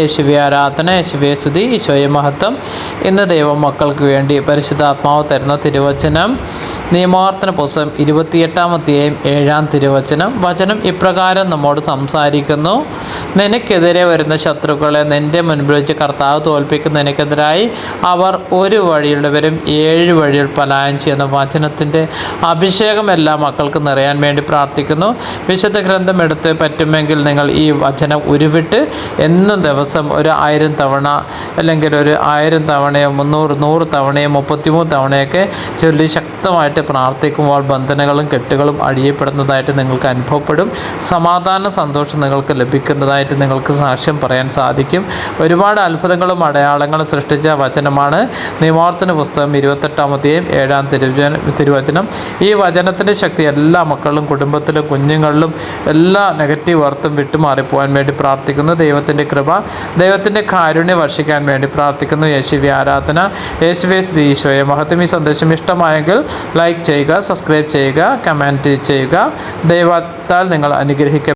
യേശുവെ ആരാധന യേശുവെ സ്തുതി ഈശോയെ മഹത്വം. ഇന്ന് ദൈവമക്കൾക്ക് വേണ്ടി പരിശുദ്ധാത്മാവ് തരുന്ന തിരുവചനം നിയമാവർത്തന പുസ്തകം ഇരുപത്തിയെട്ടാം അധ്യായം ഏഴാം തിരുവചനം. വചനം ഇപ്രകാരം നമ്മോട് സംസാരിക്കുന്നു. നിനക്കെതിരെ വരുന്ന ശത്രുക്കളെ നിന്റെ മുൻപിൽ വെച്ച് കർത്താവ് തോൽപ്പിക്കുന്നതിനെതിരായി അവർ ഒരു വഴിയുള്ളവരും ഏഴ് വഴിയിൽ പലായം ചെയ്യുന്ന വചനത്തിന്റെ അഭിഷേകം എല്ലാ മക്കൾക്ക് നിറയാൻ വേണ്ടി പ്രാർത്ഥിക്കുന്നു. വിശുദ്ധ ഗ്രന്ഥം എടുത്ത് പറ്റുമെങ്കിൽ നിങ്ങൾ ഈ വചനം ഉരുവിട്ട് എന്നും ദിവസം ഒരു ആയിരം തവണ അല്ലെങ്കിൽ ഒരു ആയിരം തവണയോ മുന്നൂറ് നൂറ് തവണയോ മുപ്പത്തിമൂന്ന് തവണയൊക്കെ ചൊല്ലി ശക്തമായിട്ട് പ്രാർത്ഥിക്കുമ്പോൾ ബന്ധനങ്ങളും കെട്ടുകളും അഴിയപ്പെടുന്നതായിട്ട് നിങ്ങൾക്ക് അനുഭവപ്പെടും. സമാധാന സന്തോഷം നിങ്ങൾക്ക് ലഭിക്കുന്നതായിട്ട് നിങ്ങൾക്ക് സാക്ഷ്യം പറയാൻ സാധിക്കും. ഒരുപാട് അത്ഭുതങ്ങളും അടയാളങ്ങളും സൃഷ്ടിച്ച വചനമാണ് നിമോർത്തന പുസ്തകം ഇരുപത്തെട്ടാമത്തെയും ഏഴാം തിരുവചന തിരുവചനം. ഈ വചനത്തിന്റെ ശക്തി എല്ലാ മക്കളും കുടുംബത്തിലും കുഞ്ഞുങ്ങളിലും എല്ലാ നെഗറ്റീവ് അർത്ഥം വിട്ടുമാറിപ്പോകാൻ വേണ്ടി പ്രാർത്ഥിക്കുന്നു. ദൈവത്തിന്റെ കൃപ ദൈവത്തിന്റെ കാരുണ്യം വർഷിക്കാൻ വേണ്ടി പ്രാർത്ഥിക്കുന്നു. യേശുവി ആരാധന. യേശുവേ സ്തുതി ഈശോയെ. മഹത്വം ഈ സന്ദേശം ഇഷ്ടമായെങ്കിൽ ലൈക്ക് ചെയ്യുക സബ്സ്ക്രൈബ് ചെയ്യുക കമന്റ് ചെയ്യുക. ദൈവത്താൽ നിങ്ങൾ അനുഗ്രഹിക്കുക